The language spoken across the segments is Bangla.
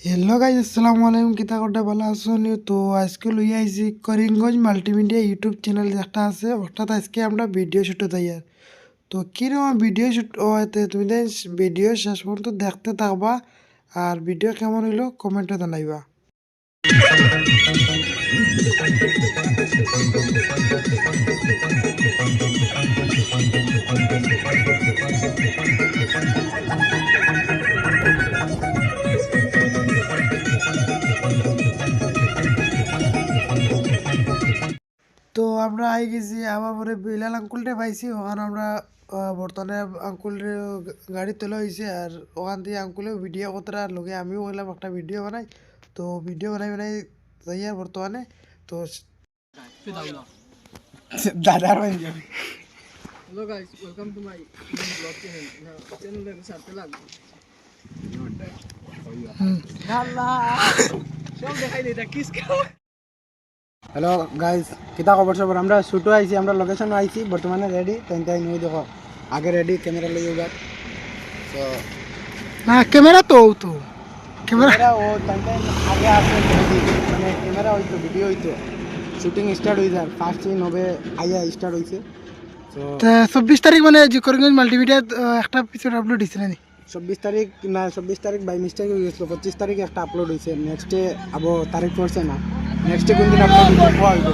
হ্যালো গাইজ আসসালামু আলাইকুম কিতা করতে ভালো আছেন তো আজকে লই আইছি করিমগঞ্জ মাল্টিমিডিয়া ইউটিউব চ্যানেল একটা আছে ওটাতে আজকে আমরা ভিডিও শুটে তাই আর তো কীরকম ভিডিও শুট হইতে তুমি দেন ভিডিও শেষ পর্যন্ত দেখতে থাকবা, আর ভিডিও কেমন হইল কমেন্টে জানাইবা। আমরা আই গেছি আবার পরে বিলাল আঙ্কুলটা পাইছি ওখানে আমরা বর্তমানে আঙ্কুলের গাড়ি তোলা হয়েছে আর ওখান থেকে আঙ্কুলেও ভিডিও করতে আর লগে আমিও বললাম একটা ভিডিও বানাই তো ভিডিও বানাই বানাই যাই আর বর্তমানে তো দাদার বাড়ি যাবে channel. Now, সাথে লাগবে। আল্লাহ! সব দেখাই দেই, এটা কিস খাওয়া? হ্যালো গাইজ কিতা খবর সবর আমরা শুটও আইছি আমরা লোকেশন আইছি বর্তমানে রেডি তাই তাই নিয়ে দেখো। আগে রেডি ক্যামেরা লই এবার তো না ক্যামেরা তো তো। ক্যামেরা ও তাই তাই আগে আসে মানে ক্যামেরা হইতো ভিডিও হইতো। শুটিং স্টার্ট হইছে আর ফার্স্ট সিন হবে আইয়া স্টার্ট হইছে। তো চব্বিশ তারিখ মানে করিমগঞ্জ মাল্টিমিডিয়াত আহ, একটা এপিসোড আপলোড দিছিল নি চব্বিশ তারিখ না চব্বিশ তারিখ বাই মিস্টেক হয়ে গেছিল। পঁচিশ তারিখ একটা আপলোড হয়েছে ডে আবো তারিখ পড়ছে না। নেক্সটে কোন দিন হইব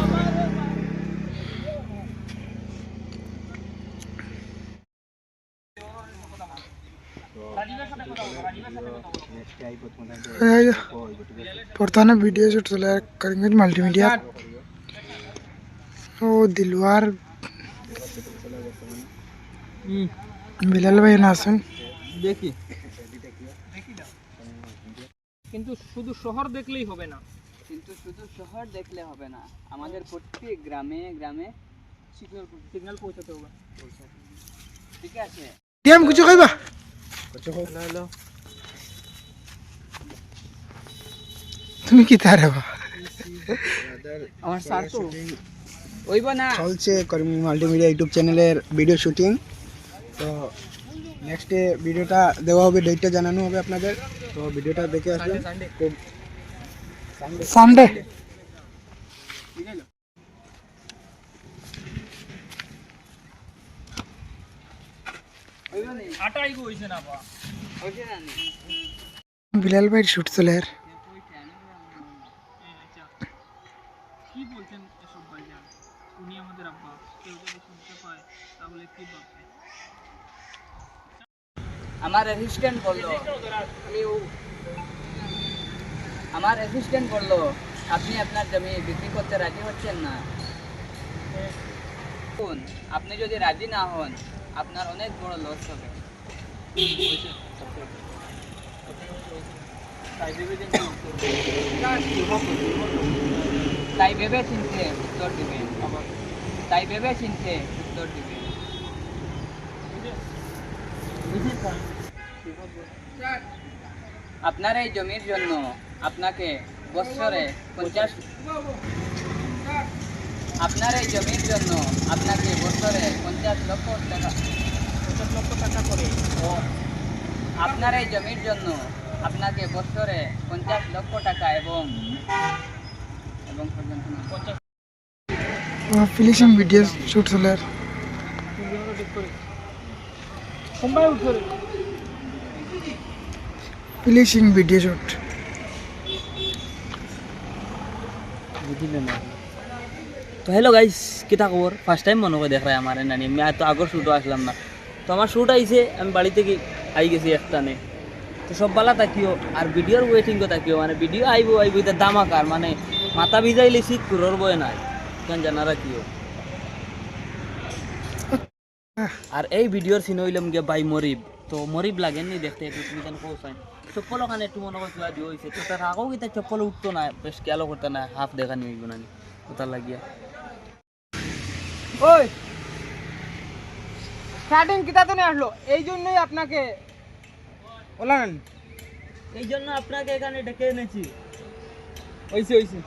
এই যে, বর্তমানে ভিডিও শুট চলে আর করিমগঞ্জ মাল্টিমিডিয়া ও দিলওয়ার। বিলাল ভাই না আছেন দেখি। কিন্তু শুধু শহর দেখলেই হবে না। কিন্তু শুধু শহর দেখলে হবে না আমাদের প্রত্যেক গ্রামে গ্রামে সিগন্যাল সিগন্যাল পৌঁছাতে হবে। ঠিক আছে? ডিএম কিছু কইবা তুমি কি তার হবা আমার স্যার তো। ওইব না। চলছে কর্মী মাল্টিমিডিয়া ইউটিউব চ্যানেলের ভিডিও শুটিং তো নেক্সটে ভিডিওটা দেওয়া হবে ডেটটা জানানো হবে আপনাদের। তো ভিডিওটা দেখে আসবেন। খুব সানডে বিলাল ভাই শুট চলে আর। কেউ যদি শুনতে তাহলে কি আমার অ্যাসিস্ট্যান্ট বলল, আমি আমার অ্যাসিস্ট্যান্ট বলল আপনি আপনার জমি বিক্রি করতে রাজি হচ্ছেন না? শুন, আপনি যদি রাজি না হন আপনার অনেক বড় লস হবে। তাই ভেবে চিনতে উত্তর দিবেন তাই ভেবে চিনতে উত্তর দিবেন আপনার এই জমির জন্য আপনাকে বছরে পঞ্চাশ আপনার এই জমির জন্য আপনাকে বছরে পঞ্চাশ লক্ষ টাকা। পঞ্চাশ লক্ষ টাকা করে। ও আপনার এই জমির জন্য আপনাকে বছরে পঞ্চাশ লক্ষ টাকা এবং এবং পর্যন্ত না। পঞ্চাশ ফিনিশিং ভিডিও শুট করে। সোমবার উঠে ফিনিশিং ভিডিও শুট। তো হ্যালো গাইস কিতা খবর ফার্স্ট টাইম মনে করে দেখ রায় আমার নানি আমি তো আগর শ্যুটও আসলাম না। তো আমার শ্যুট আইছে আমি বাড়ি থেকে আই গেছি একটানে তো সব বালা তাকিও আর ভিডিওর ওয়েটিংও তাকিও। মানে ভিডিও আইব আইব এটা দামাকার মানে মাথা ভিজাইলে শীত কুরোর বয় নাই। কেন জানা রাখিও আর এই ভিডিওর সিন হইলাম গিয়ে বাই মরিব তো মরিব লাগেননি দেখতে একটু তুমি কেন পৌঁছায় চপ্পল ওখানে একটু মনে করে চুয়া দিয়ে হয়েছে তো তার আগেও কিন্তু চপ্পল উঠতো না বেশ খেয়ালও করতে না হাফ দেখানি হইব না ওটার লাগিয়া। ওই স্টার্টিং কিতা তো আসলো এই জন্যই আপনাকে বলেন এই জন্য আপনাকে এখানে ডেকে এনেছি। হইছে হইছে